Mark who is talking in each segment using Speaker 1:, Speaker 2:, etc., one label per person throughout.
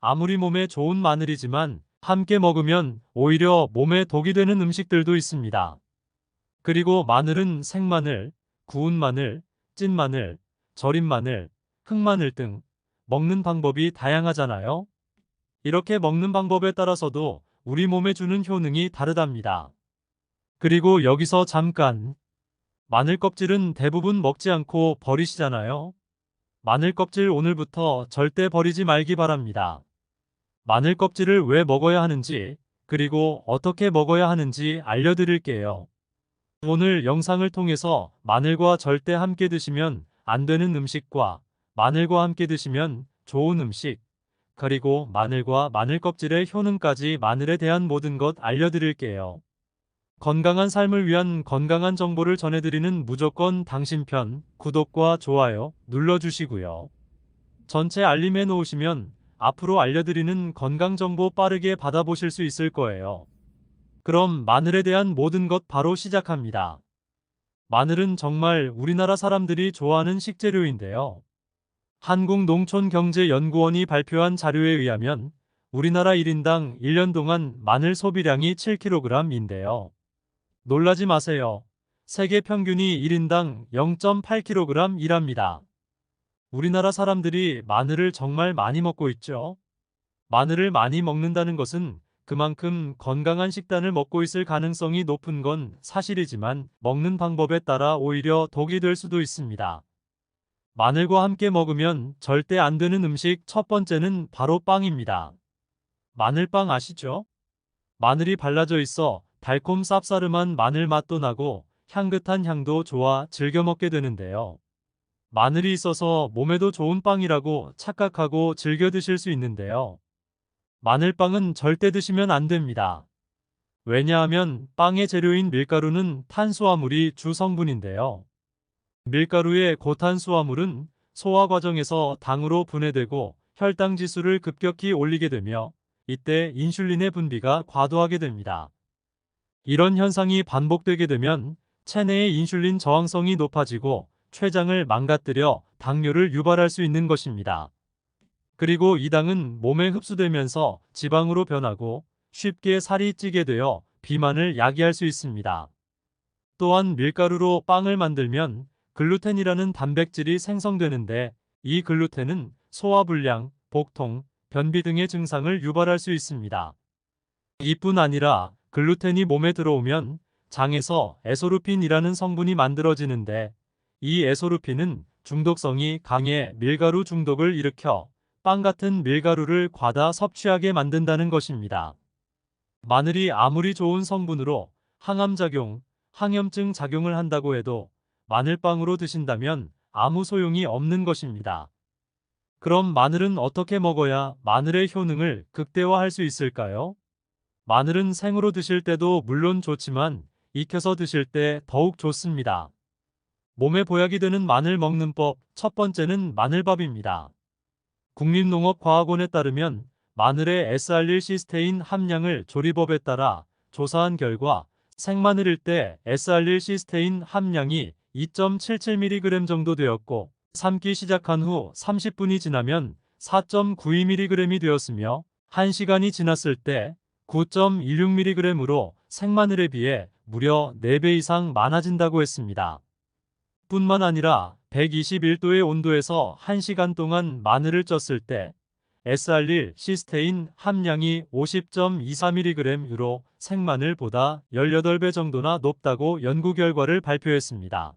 Speaker 1: 아무리 몸에 좋은 마늘이지만 함께 먹으면 오히려 몸에 독이 되는 음식들도 있습니다. 그리고 마늘은 생마늘, 구운 마늘, 찐 마늘, 절인 마늘, 흑마늘 등 먹는 방법이 다양하잖아요. 이렇게 먹는 방법에 따라서도 우리 몸에 주는 효능이 다르답니다. 그리고 여기서 잠깐 마늘 껍질은 대부분 먹지 않고 버리시잖아요. 마늘 껍질 오늘부터 절대 버리지 말기 바랍니다. 마늘 껍질을 왜 먹어야 하는지, 그리고 어떻게 먹어야 하는지 알려드릴게요. 오늘 영상을 통해서 마늘과 절대 함께 드시면 안 되는 음식과 마늘과 함께 드시면 좋은 음식, 그리고 마늘과 마늘 껍질의 효능까지 마늘에 대한 모든 것 알려드릴게요. 건강한 삶을 위한 건강한 정보를 전해드리는 무조건 당신 편 구독과 좋아요 눌러주시고요. 전체 알림해 놓으시면 앞으로 알려드리는 건강 정보 빠르게 받아보실 수 있을 거예요. 그럼 마늘에 대한 모든 것 바로 시작합니다. 마늘은 정말 우리나라 사람들이 좋아하는 식재료인데요. 한국농촌경제연구원이 발표한 자료에 의하면 우리나라 1인당 1년 동안 마늘 소비량이 7kg인데요. 놀라지 마세요. 세계 평균이 1인당 0.8kg이랍니다. 우리나라 사람들이 마늘을 정말 많이 먹고 있죠. 마늘을 많이 먹는다는 것은 그만큼 건강한 식단을 먹고 있을 가능성이 높은 건 사실이지만 먹는 방법에 따라 오히려 독이 될 수도 있습니다. 마늘과 함께 먹으면 절대 안 되는 음식 첫 번째는 바로 빵입니다. 마늘빵 아시죠? 마늘이 발라져 있어 달콤 쌉싸름한 마늘 맛도 나고 향긋한 향도 좋아 즐겨 먹게 되는데요. 마늘이 있어서 몸에도 좋은 빵이라고 착각하고 즐겨 드실 수 있는데요. 마늘빵은 절대 드시면 안 됩니다. 왜냐하면 빵의 재료인 밀가루는 탄수화물이 주 성분인데요. 밀가루의 고탄수화물은 소화 과정에서 당으로 분해되고 혈당 지수를 급격히 올리게 되며 이때 인슐린의 분비가 과도하게 됩니다. 이런 현상이 반복되게 되면 체내의 인슐린 저항성이 높아지고 췌장을 망가뜨려 당뇨를 유발할 수 있는 것입니다. 그리고 이 당은 몸에 흡수되면서 지방으로 변하고 쉽게 살이 찌게 되어 비만을 야기할 수 있습니다. 또한 밀가루로 빵을 만들면 글루텐이라는 단백질이 생성되는데 이 글루텐은 소화불량, 복통, 변비 등의 증상을 유발할 수 있습니다. 이뿐 아니라 글루텐이 몸에 들어오면 장에서 에소루핀이라는 성분이 만들어지는데 이 에소루핀은 중독성이 강해 밀가루 중독을 일으켜 빵 같은 밀가루를 과다 섭취하게 만든다는 것입니다. 마늘이 아무리 좋은 성분으로 항암작용, 항염증 작용을 한다고 해도 마늘빵으로 드신다면 아무 소용이 없는 것입니다. 그럼 마늘은 어떻게 먹어야 마늘의 효능을 극대화할 수 있을까요? 마늘은 생으로 드실 때도 물론 좋지만 익혀서 드실 때 더욱 좋습니다. 몸에 보약이 되는 마늘 먹는 법 첫 번째는 마늘밥입니다. 국립농업과학원에 따르면 마늘의 S알릴 시스테인 함량을 조리법에 따라 조사한 결과 생마늘일 때 S알릴 시스테인 함량이 2.77mg 정도 되었고 삶기 시작한 후 30분이 지나면 4.92mg이 되었으며 1시간이 지났을 때 9.16mg으로 생마늘에 비해 무려 4배 이상 많아진다고 했습니다. 뿐만 아니라 121도의 온도에서 1시간 동안 마늘을 쪘을 때 S알릴 시스테인 함량이 50.24mg으로 생마늘보다 18배 정도나 높다고 연구 결과를 발표했습니다.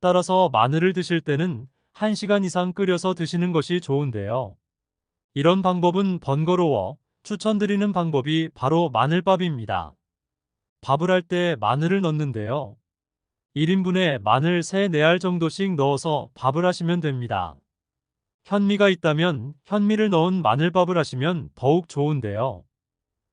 Speaker 1: 따라서 마늘을 드실 때는 1시간 이상 끓여서 드시는 것이 좋은데요. 이런 방법은 번거로워 추천드리는 방법이 바로 마늘밥입니다. 밥을 할 때 마늘을 넣는데요. 1인분에 마늘 3, 4알 정도씩 넣어서 밥을 하시면 됩니다. 현미가 있다면 현미를 넣은 마늘밥을 하시면 더욱 좋은데요.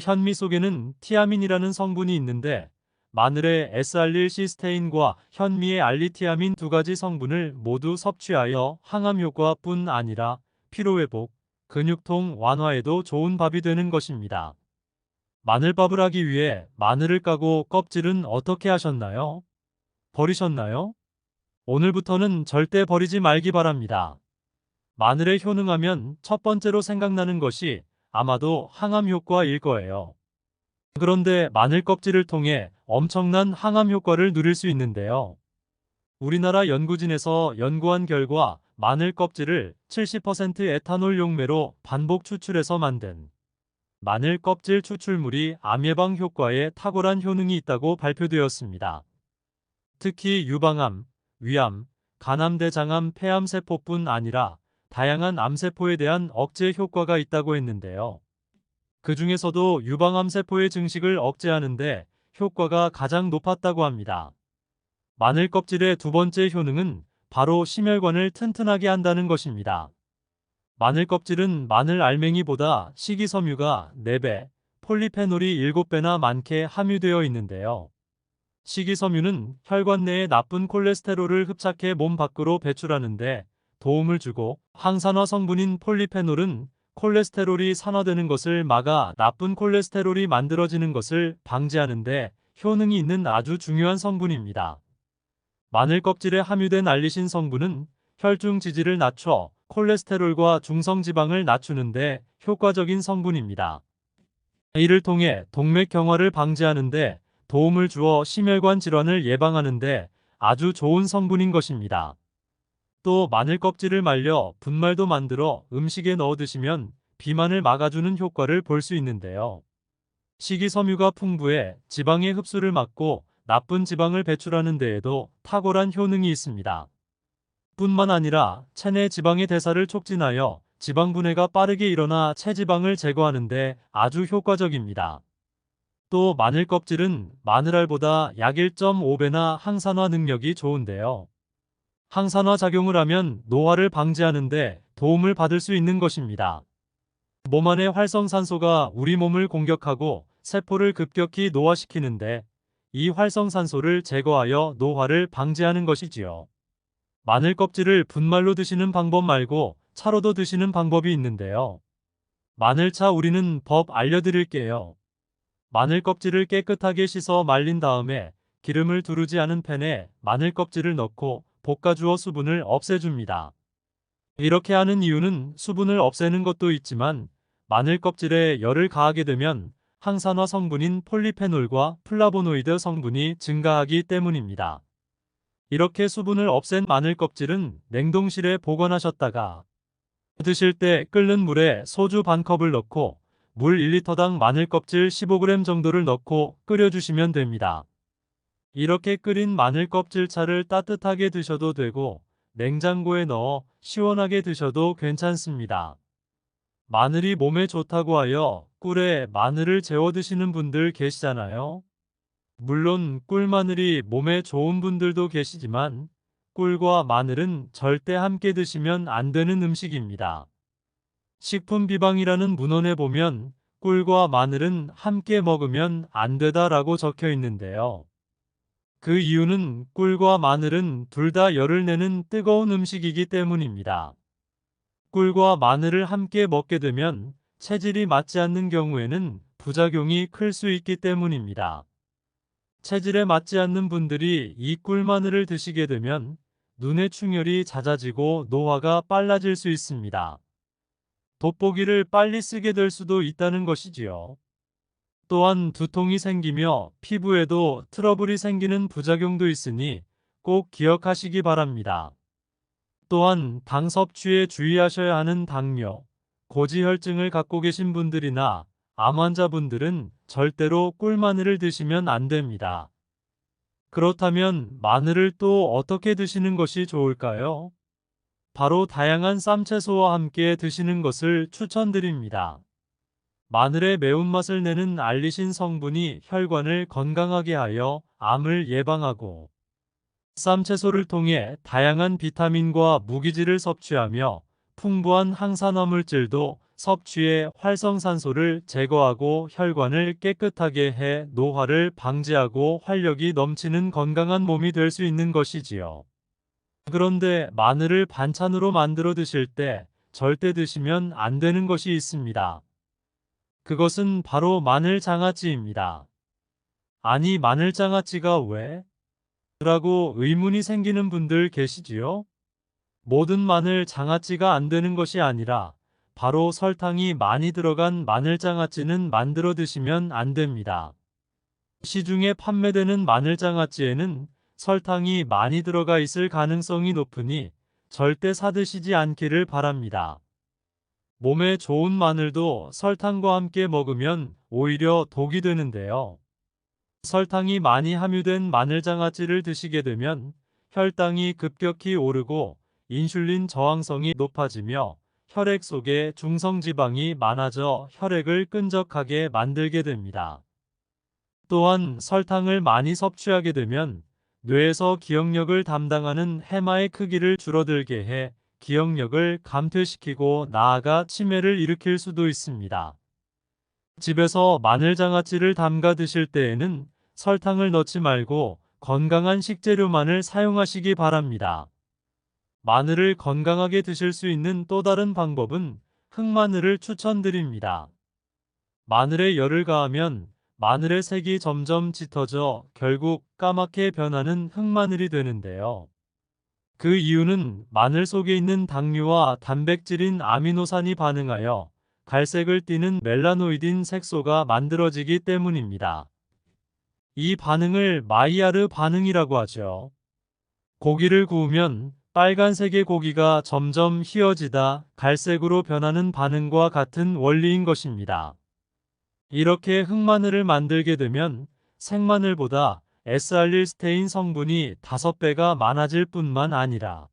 Speaker 1: 현미 속에는 티아민이라는 성분이 있는데 마늘의 S알릴 시스테인과 현미의 알리티아민 두 가지 성분을 모두 섭취하여 항암 효과뿐 아니라 피로 회복, 근육통 완화에도 좋은 밥이 되는 것입니다. 마늘밥을 하기 위해 마늘을 까고 껍질은 어떻게 하셨나요? 버리셨나요? 오늘부터는 절대 버리지 말기 바랍니다. 마늘에 효능하면 첫 번째로 생각나는 것이 아마도 항암 효과일 거예요. 그런데 마늘 껍질을 통해 엄청난 항암 효과를 누릴 수 있는데요. 우리나라 연구진에서 연구한 결과 마늘 껍질을 70% 에탄올 용매로 반복 추출해서 만든 마늘 껍질 추출물이 암 예방 효과에 탁월한 효능이 있다고 발표되었습니다. 특히 유방암, 위암, 간암대장암, 폐암세포뿐 아니라 다양한 암세포에 대한 억제 효과가 있다고 했는데요. 그 중에서도 유방암세포의 증식을 억제하는데 효과가 가장 높았다고 합니다. 마늘 껍질의 두 번째 효능은 바로 심혈관을 튼튼하게 한다는 것입니다. 마늘 껍질은 마늘 알맹이보다 식이섬유가 4배, 폴리페놀이 7배나 많게 함유되어 있는데요. 식이섬유는 혈관 내의 나쁜 콜레스테롤을 흡착해 몸 밖으로 배출하는데 도움을 주고 항산화 성분인 폴리페놀은 콜레스테롤이 산화되는 것을 막아 나쁜 콜레스테롤이 만들어지는 것을 방지하는데 효능이 있는 아주 중요한 성분입니다. 마늘 껍질에 함유된 알리신 성분은 혈중 지지를 낮춰 콜레스테롤과 중성지방을 낮추는데 효과적인 성분입니다. 이를 통해 동맥 경화를 방지하는데 도움을 주어 심혈관 질환을 예방하는데 아주 좋은 성분인 것입니다. 또 마늘 껍질을 말려 분말도 만들어 음식에 넣어 드시면 비만을 막아주는 효과를 볼 수 있는데요. 식이섬유가 풍부해 지방의 흡수를 막고 나쁜 지방을 배출하는 데에도 탁월한 효능이 있습니다. 뿐만 아니라 체내 지방의 대사를 촉진하여 지방 분해가 빠르게 일어나 체지방을 제거하는 데 아주 효과적입니다. 또 마늘 껍질은 마늘알보다 약 1.5배나 항산화 능력이 좋은데요. 항산화 작용을 하면 노화를 방지하는데 도움을 받을 수 있는 것입니다. 몸 안의 활성산소가 우리 몸을 공격하고 세포를 급격히 노화시키는데 이 활성산소를 제거하여 노화를 방지하는 것이지요. 마늘 껍질을 분말로 드시는 방법 말고 차로도 드시는 방법이 있는데요. 마늘차 우리는 법 알려드릴게요. 마늘 껍질을 깨끗하게 씻어 말린 다음에 기름을 두르지 않은 팬에 마늘 껍질을 넣고 볶아주어 수분을 없애줍니다. 이렇게 하는 이유는 수분을 없애는 것도 있지만 마늘 껍질에 열을 가하게 되면 항산화 성분인 폴리페놀과 플라보노이드 성분이 증가하기 때문입니다. 이렇게 수분을 없앤 마늘 껍질은 냉동실에 보관하셨다가 드실 때 끓는 물에 소주 반 컵을 넣고 물 1리터당 마늘 껍질 15g 정도를 넣고 끓여주시면 됩니다. 이렇게 끓인 마늘 껍질 차를 따뜻하게 드셔도 되고 냉장고에 넣어 시원하게 드셔도 괜찮습니다. 마늘이 몸에 좋다고 하여 꿀에 마늘을 재워 드시는 분들 계시잖아요. 물론 꿀마늘이 몸에 좋은 분들도 계시지만 꿀과 마늘은 절대 함께 드시면 안 되는 음식입니다. 식품 비방이라는 문헌에 보면 꿀과 마늘은 함께 먹으면 안 되다라고 적혀 있는데요. 그 이유는 꿀과 마늘은 둘 다 열을 내는 뜨거운 음식이기 때문입니다. 꿀과 마늘을 함께 먹게 되면 체질이 맞지 않는 경우에는 부작용이 클 수 있기 때문입니다. 체질에 맞지 않는 분들이 이 꿀마늘을 드시게 되면 눈의 충혈이 잦아지고 노화가 빨라질 수 있습니다. 돋보기를 빨리 쓰게 될 수도 있다는 것이지요. 또한 두통이 생기며 피부에도 트러블이 생기는 부작용도 있으니 꼭 기억하시기 바랍니다. 또한 당 섭취에 주의하셔야 하는 당뇨, 고지혈증을 갖고 계신 분들이나 암 환자분들은 절대로 꿀마늘을 드시면 안 됩니다. 그렇다면 마늘을 또 어떻게 드시는 것이 좋을까요? 바로 다양한 쌈채소와 함께 드시는 것을 추천드립니다. 마늘의 매운맛을 내는 알리신 성분이 혈관을 건강하게 하여 암을 예방하고 쌈채소를 통해 다양한 비타민과 무기질을 섭취하며 풍부한 항산화 물질도 섭취해 활성산소를 제거하고 혈관을 깨끗하게 해 노화를 방지하고 활력이 넘치는 건강한 몸이 될 수 있는 것이지요. 그런데 마늘을 반찬으로 만들어 드실 때 절대 드시면 안 되는 것이 있습니다. 그것은 바로 마늘 장아찌입니다. 아니 마늘 장아찌가 왜? 라고 의문이 생기는 분들 계시지요? 모든 마늘 장아찌가 안 되는 것이 아니라 바로 설탕이 많이 들어간 마늘 장아찌는 만들어 드시면 안 됩니다. 시중에 판매되는 마늘 장아찌에는 설탕이 많이 들어가 있을 가능성이 높으니 절대 사드시지 않기를 바랍니다. 몸에 좋은 마늘도 설탕과 함께 먹으면 오히려 독이 되는데요. 설탕이 많이 함유된 마늘 장아찌를 드시게 되면 혈당이 급격히 오르고 인슐린 저항성이 높아지며 혈액 속에 중성지방이 많아져 혈액을 끈적하게 만들게 됩니다. 또한 설탕을 많이 섭취하게 되면 뇌에서 기억력을 담당하는 해마의 크기를 줄어들게 해 기억력을 감퇴시키고 나아가 치매를 일으킬 수도 있습니다. 집에서 마늘 장아찌를 담가 드실 때에는 설탕을 넣지 말고 건강한 식재료만을 사용하시기 바랍니다. 마늘을 건강하게 드실 수 있는 또 다른 방법은 흑마늘을 추천드립니다. 마늘에 열을 가하면 마늘의 색이 점점 짙어져 결국 까맣게 변하는 흑마늘이 되는데요. 그 이유는 마늘 속에 있는 당류와 단백질인 아미노산이 반응하여 갈색을 띠는 멜라노이딘 색소가 만들어지기 때문입니다. 이 반응을 마이야르 반응이라고 하죠. 고기를 구우면 빨간색의 고기가 점점 희어지다 갈색으로 변하는 반응과 같은 원리인 것입니다. 이렇게 흑마늘을 만들게 되면 생마늘보다 S알릴 스테인 성분이 5배가 많아질 뿐만 아니라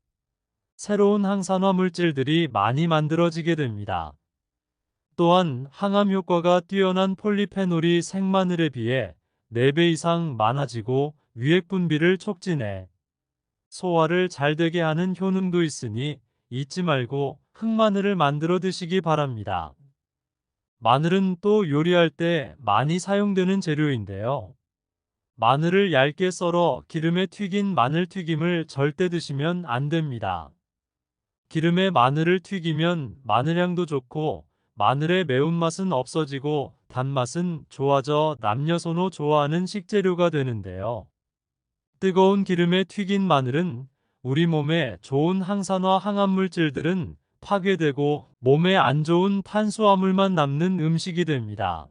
Speaker 1: 새로운 항산화 물질들이 많이 만들어지게 됩니다. 또한 항암 효과가 뛰어난 폴리페놀이 생마늘에 비해 4배 이상 많아지고 위액 분비를 촉진해 소화를 잘 되게 하는 효능도 있으니 잊지 말고 흑마늘을 만들어 드시기 바랍니다. 마늘은 또 요리할 때 많이 사용되는 재료인데요. 마늘을 얇게 썰어 기름에 튀긴 마늘 튀김을 절대 드시면 안 됩니다. 기름에 마늘을 튀기면 마늘향도 좋고 마늘의 매운맛은 없어지고 단맛은 좋아져 남녀노소 좋아하는 식재료가 되는데요. 뜨거운 기름에 튀긴 마늘은 우리 몸에 좋은 항산화 항암 물질들은 파괴되고 몸에 안 좋은 탄수화물만 남는 음식이 됩니다.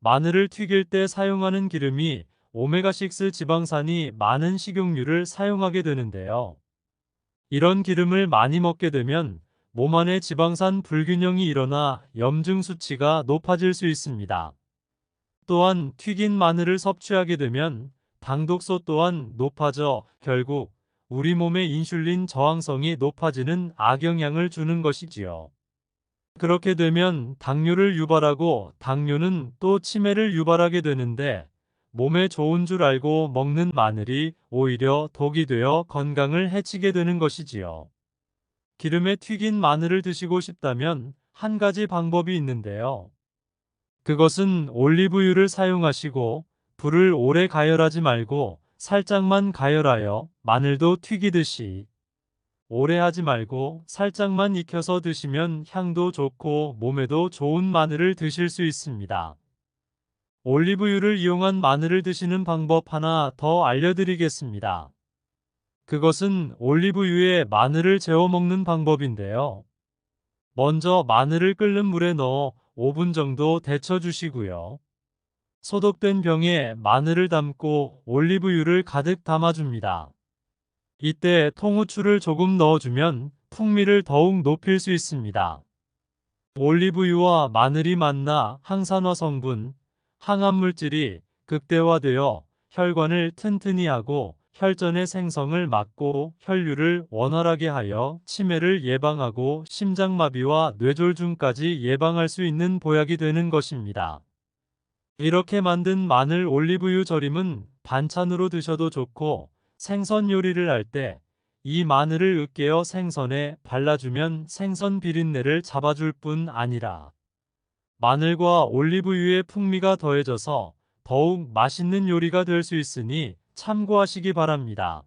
Speaker 1: 마늘을 튀길 때 사용하는 기름이 오메가6 지방산이 많은 식용유를 사용하게 되는데요. 이런 기름을 많이 먹게 되면 몸 안에 지방산 불균형이 일어나 염증 수치가 높아질 수 있습니다. 또한 튀긴 마늘을 섭취하게 되면 당독소 또한 높아져 결국 우리 몸의 인슐린 저항성이 높아지는 악영향을 주는 것이지요. 그렇게 되면 당뇨를 유발하고 당뇨는 또 치매를 유발하게 되는데 몸에 좋은 줄 알고 먹는 마늘이 오히려 독이 되어 건강을 해치게 되는 것이지요. 기름에 튀긴 마늘을 드시고 싶다면 한 가지 방법이 있는데요. 그것은 올리브유를 사용하시고 불을 오래 가열하지 말고 살짝만 가열하여 마늘도 튀기듯이 오래 하지 말고 살짝만 익혀서 드시면 향도 좋고 몸에도 좋은 마늘을 드실 수 있습니다. 올리브유를 이용한 마늘을 드시는 방법 하나 더 알려드리겠습니다. 그것은 올리브유에 마늘을 재워 먹는 방법인데요. 먼저 마늘을 끓는 물에 넣어 5분 정도 데쳐 주시고요. 소독된 병에 마늘을 담고 올리브유를 가득 담아줍니다. 이때 통후추를 조금 넣어주면 풍미를 더욱 높일 수 있습니다. 올리브유와 마늘이 만나 항산화 성분, 항암물질이 극대화되어 혈관을 튼튼히 하고 혈전의 생성을 막고 혈류를 원활하게 하여 치매를 예방하고 심장마비와 뇌졸중까지 예방할 수 있는 보약이 되는 것입니다. 이렇게 만든 마늘 올리브유 절임은 반찬으로 드셔도 좋고 생선 요리를 할 때 이 마늘을 으깨어 생선에 발라주면 생선 비린내를 잡아줄 뿐 아니라 마늘과 올리브유의 풍미가 더해져서 더욱 맛있는 요리가 될 수 있으니 참고하시기 바랍니다.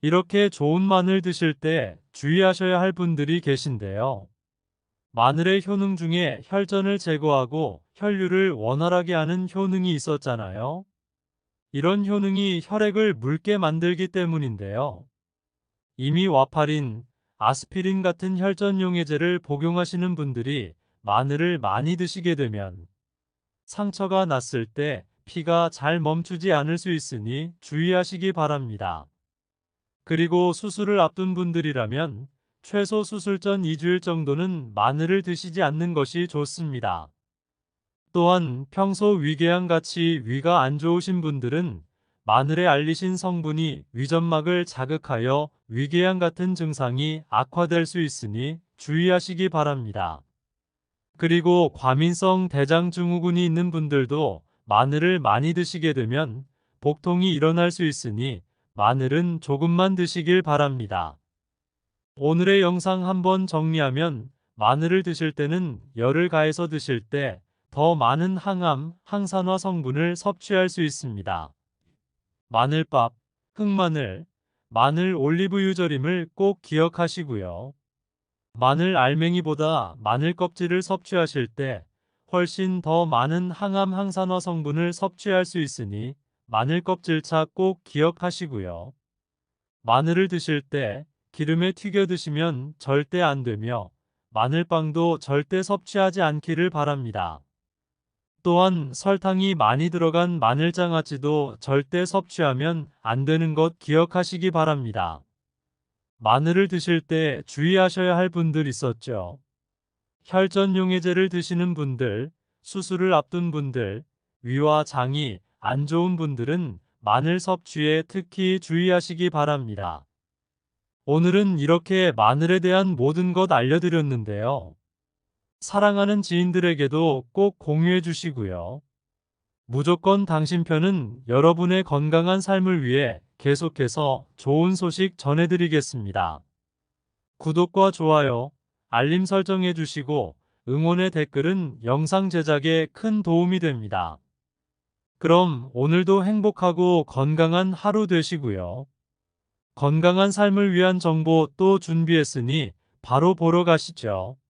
Speaker 1: 이렇게 좋은 마늘 드실 때 주의하셔야 할 분들이 계신데요. 마늘의 효능 중에 혈전을 제거하고 혈류를 원활하게 하는 효능이 있었잖아요. 이런 효능이 혈액을 묽게 만들기 때문인데요. 이미 와파린, 아스피린 같은 혈전용해제를 복용하시는 분들이 마늘을 많이 드시게 되면 상처가 났을 때 피가 잘 멈추지 않을 수 있으니 주의하시기 바랍니다. 그리고 수술을 앞둔 분들이라면 최소 수술 전 2주일 정도는 마늘을 드시지 않는 것이 좋습니다. 또한 평소 위궤양 같이 위가 안 좋으신 분들은 마늘에 알리신 성분이 위점막을 자극하여 위궤양 같은 증상이 악화될 수 있으니 주의하시기 바랍니다. 그리고 과민성 대장증후군이 있는 분들도 마늘을 많이 드시게 되면 복통이 일어날 수 있으니 마늘은 조금만 드시길 바랍니다. 오늘의 영상 한번 정리하면 마늘을 드실 때는 열을 가해서 드실 때 더 많은 항암, 항산화 성분을 섭취할 수 있습니다. 마늘밥, 흑마늘, 마늘 올리브유 절임을 꼭 기억하시고요. 마늘 알맹이보다 마늘 껍질을 섭취하실 때 훨씬 더 많은 항암 항산화 성분을 섭취할 수 있으니 마늘 껍질차 꼭 기억하시고요. 마늘을 드실 때 기름에 튀겨 드시면 절대 안 되며 마늘빵도 절대 섭취하지 않기를 바랍니다. 또한 설탕이 많이 들어간 마늘장아찌도 절대 섭취하면 안 되는 것 기억하시기 바랍니다. 마늘을 드실 때 주의하셔야 할 분들 있었죠. 혈전용해제를 드시는 분들, 수술을 앞둔 분들, 위와 장이 안 좋은 분들은 마늘 섭취에 특히 주의하시기 바랍니다. 오늘은 이렇게 마늘에 대한 모든 것 알려드렸는데요. 사랑하는 지인들에게도 꼭 공유해 주시고요. 무조건 당신 편은 여러분의 건강한 삶을 위해 계속해서 좋은 소식 전해드리겠습니다. 구독과 좋아요, 알림 설정해 주시고 응원의 댓글은 영상 제작에 큰 도움이 됩니다. 그럼 오늘도 행복하고 건강한 하루 되시고요. 건강한 삶을 위한 정보 또 준비했으니 바로 보러 가시죠.